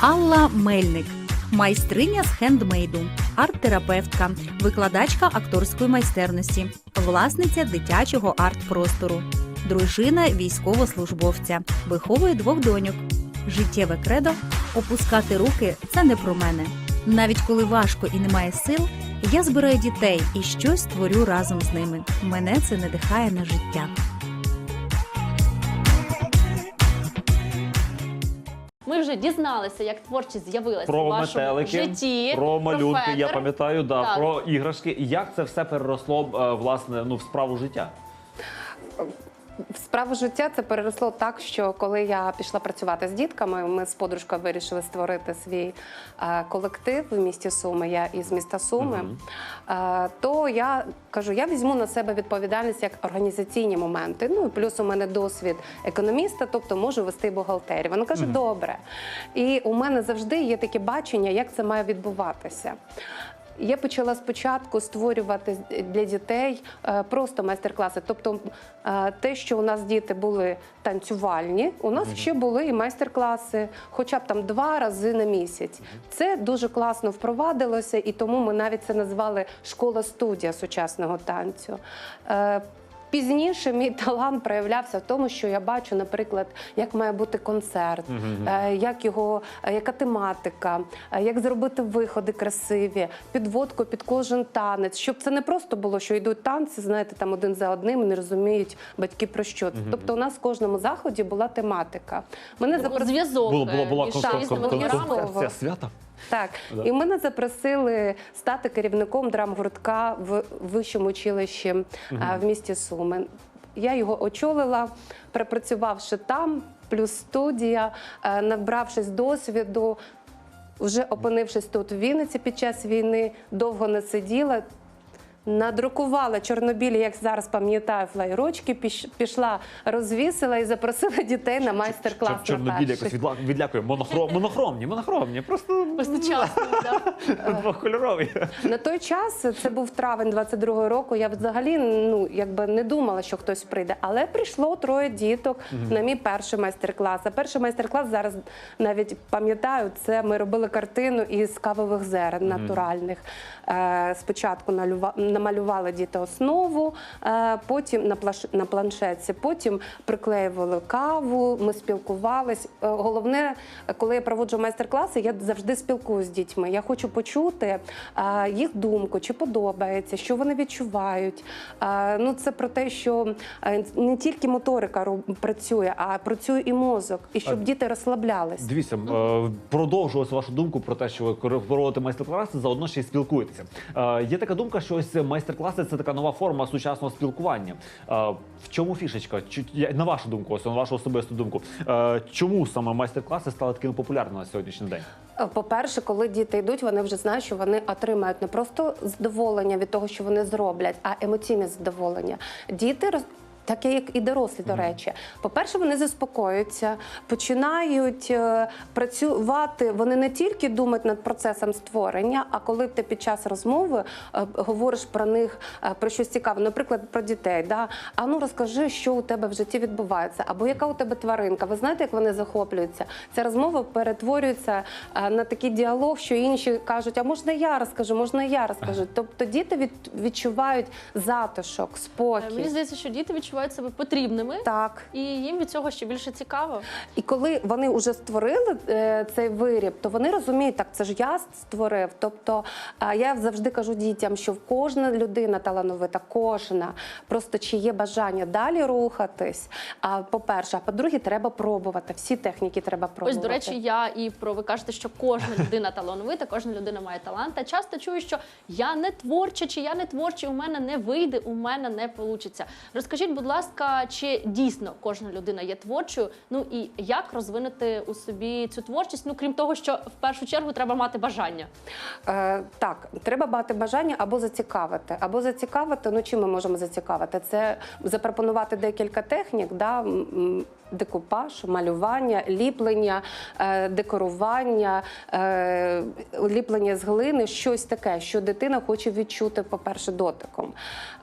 Алла Мельник, майстриня з хендмейду, арт-терапевтка, викладачка акторської майстерності, власниця дитячого арт-простору, дружина військовослужбовця, виховує двох доньок. Життєве кредо опускати руки це не про мене. Навіть коли важко і немає сил, я збираю дітей і щось творю разом з ними. Мене це надихає на життя. Ми вже дізналися, як творчість з'явилася Про у вашому метелики, житті. про малюнки, я пам'ятаю, да, Так. про іграшки. Як це все переросло е, власне ну, в справу життя? В справу життя це переросло так, що коли я пішла працювати з дітками, ми з подружкою вирішили створити свій е, колектив в місті Суми. Я із міста Суми. Е, то я кажу, я візьму на себе відповідальність як організаційні моменти. Ну і плюс у мене досвід економіста, тобто можу вести бухгалтерію. Вона каже, добре. І у мене завжди є таке бачення, як це має відбуватися. Я почала спочатку створювати для дітей е, просто майстер-класи. Тобто е, те, що у нас діти були танцювальні, у нас ще були і майстер-класи, хоча б там два рази на місяць. Це дуже класно впровадилося, і тому ми навіть це назвали школа-студія сучасного танцю. Пізніше мій талант проявлявся в тому, що я бачу, наприклад, як має бути концерт, е, як його, е, яка тематика, е, як зробити виходи красиві, підводку під кожен танець, щоб це не просто було, що йдуть танці, знаєте, там один за одним і не розуміють батьки про що це. Тобто, у нас в кожному заході була тематика. Мене запросили зв'язок була між кон- кон- різними кон- програмами. концепція свята. Так, Да. і мене запросили стати керівником драмгуртка в вищому училищі угу. в місті Суми. Я його очолила, пропрацювавши там, плюс студія, е, набравшись досвіду. Вже опинившись тут в Вінниці під час війни, довго не сиділа. Надрукувала чорнобілі, як зараз пам'ятаю, флайрочки, пішла, розвісила і запросила дітей на майстер-клас. Чор- Чорнобіль якось відла- відлякує. Монохром, монохромні, монохромні. Просто Ось да. двохкольорові. На той час це був травень 22-го року. Я взагалі ну якби не думала, що хтось прийде, але прийшло троє діток на мій перший майстер-клас. А перший майстер-клас зараз навіть пам'ятаю, це ми робили картину із кавових зерен натуральних. Е, спочатку налюва- намалювали діти основу, е, потім на планшетці, потім приклеювали каву. Ми спілкувались. Е, головне, коли я проводжу майстер-класи, я завжди спілкуюся з дітьми. Я хочу почути е, їх думку, чи подобається, що вони відчувають. Ну, це про те, що не тільки моторика працює, а працює і мозок, і щоб діти розслаблялись. Дивіться, продовжую вашу думку про те, що ви проводите майстер-класи, заодно ще й спілкуєтеся. Є така думка, що ось майстер-класи це така нова форма сучасного спілкування. Е, В чому фішечка? На вашу думку, ось на вашу особисту думку, е, чому саме майстер-класи стали такими популярними на сьогоднішній день? Е, По-перше, коли діти йдуть, вони вже знають, що вони отримають не просто задоволення від того, що вони зроблять, а емоційне задоволення. Діти Таке, як і дорослі, до речі. По-перше, вони заспокоюються, починають е, працювати. Вони не тільки думають над процесом створення, а коли ти під час розмови е, говориш про них е, про щось цікаве, наприклад, про дітей. Да? А ну розкажи, що у тебе в житті відбувається, або яка у тебе тваринка. Ви знаєте, як вони захоплюються? Ця розмова перетворюється на такий діалог, що інші кажуть: а можна я розкажу, можна я розкажу. Тобто діти від, відчувають затишок, спокій. Мені здається, що діти відчувають себе потрібними, Так. і їм від цього ще більше цікаво. І коли вони вже створили е, цей виріб, то вони розуміють, так це ж я створив. Тобто е, я завжди кажу дітям, що кожна людина талановита, кожна. Просто чи є бажання далі рухатись. А по-перше, а по-друге, треба пробувати. Всі техніки треба Ось, пробувати. до речі, я і про ви кажете, що кожна людина талановита, кожна людина має талант. А часто чую, що я не творча, чи я не творчий, у мене не вийде, у мене не вийде. Розкажіть, будь ласка, чи дійсно кожна людина є творчою? Ну і як розвинути у собі цю творчість? Ну крім того, що в першу чергу треба мати бажання. Е, так, треба мати бажання або зацікавити. Або зацікавити, ну чим ми можемо зацікавити? Це запропонувати декілька технік, да, декупаж, малювання, ліплення, е, декорування, е, ліплення з глини, щось таке, що дитина хоче відчути, по-перше, дотиком.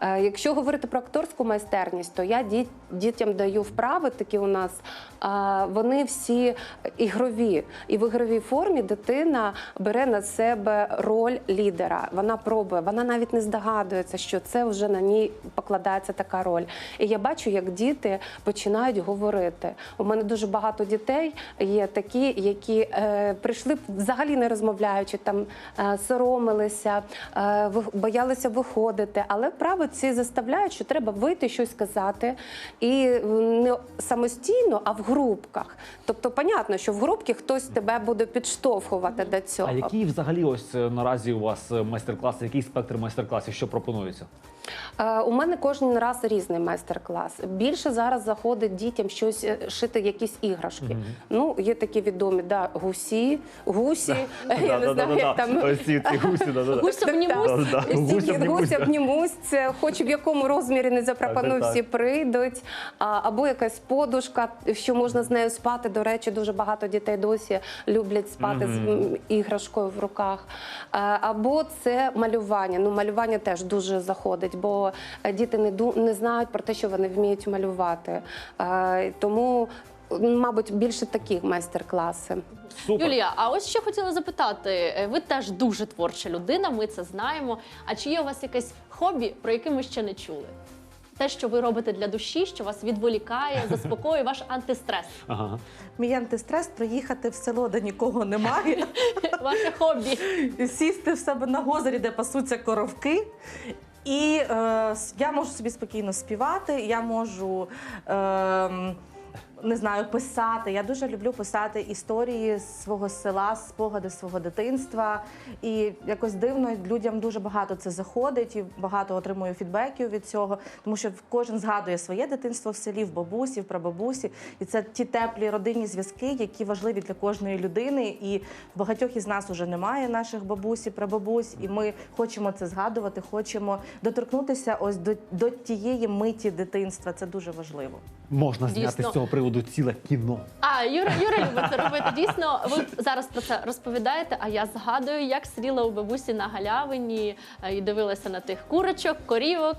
Е, Якщо говорити про акторську майстерність, то я діт- дітям даю вправи, такі у нас а, вони всі ігрові. І в ігровій формі дитина бере на себе роль лідера. Вона пробує, вона навіть не здогадується, що це вже на ній покладається така роль. І я бачу, як діти починають говорити. У мене дуже багато дітей є такі, які е, прийшли взагалі не розмовляючи, там е, соромилися, е, боялися виходити. Але вправи ці заставляють, що треба вийти щось сказати. І е, не самостійно, а в групках. Тобто, понятно, що в групці хтось тебе буде підштовхувати до цього. А які взагалі ось е, наразі у вас е, майстер-класи? Який спектр майстер-класів? Що пропонується? У мене кожен раз різний майстер-клас. Більше зараз заходить дітям щось шити, якісь іграшки. Ну, є такі відомі, да, гусі, гусі, я не знаю, як там. Ось ці ці гусі, да-да-да. Гуся в німусь. Гуся гуся обнімусь, хоч в якому розмірі не так, всі. Прийдуть. Або якась подушка, що можна з нею спати. До речі, дуже багато дітей досі люблять спати з іграшкою в руках. Або це малювання. Ну, малювання теж дуже заходить, бо діти не, не знають про те, що вони вміють малювати. Тому, мабуть, більше такі майстер-класи. Супер. Юлія, а ось ще хотіла запитати: е, ви теж дуже творча людина, ми це знаємо. А чи є у вас якесь хобі, про яке ми ще не чули? Те, що ви робите для душі, що вас відволікає, заспокоює ваш антистрес. Ага. Мій антистрес приїхати в село, де нікого немає, Ваше хобі. сісти в себе на гозері, де пасуться коровки. І е, я можу собі спокійно співати, я можу. Е, не знаю, писати. Я дуже люблю писати історії з свого села, спогади свого дитинства. І якось дивно людям дуже багато це заходить, і багато отримую фідбеків від цього, тому що кожен згадує своє дитинство в селі, в бабусі, в прабабусі. І це ті теплі родинні зв'язки, які важливі для кожної людини. І в багатьох із нас уже немає наших бабусі, прабабусь, і ми хочемо це згадувати, хочемо доторкнутися ось до, до тієї миті дитинства. Це дуже важливо. Можна зняти Дійсно. з цього приводу ціле кіно. А Юра, Юра любить це робити. Дійсно, ви зараз про це розповідаєте. А я згадую, як сиділа у бабусі на галявині е, і дивилася на тих курочок, корівок.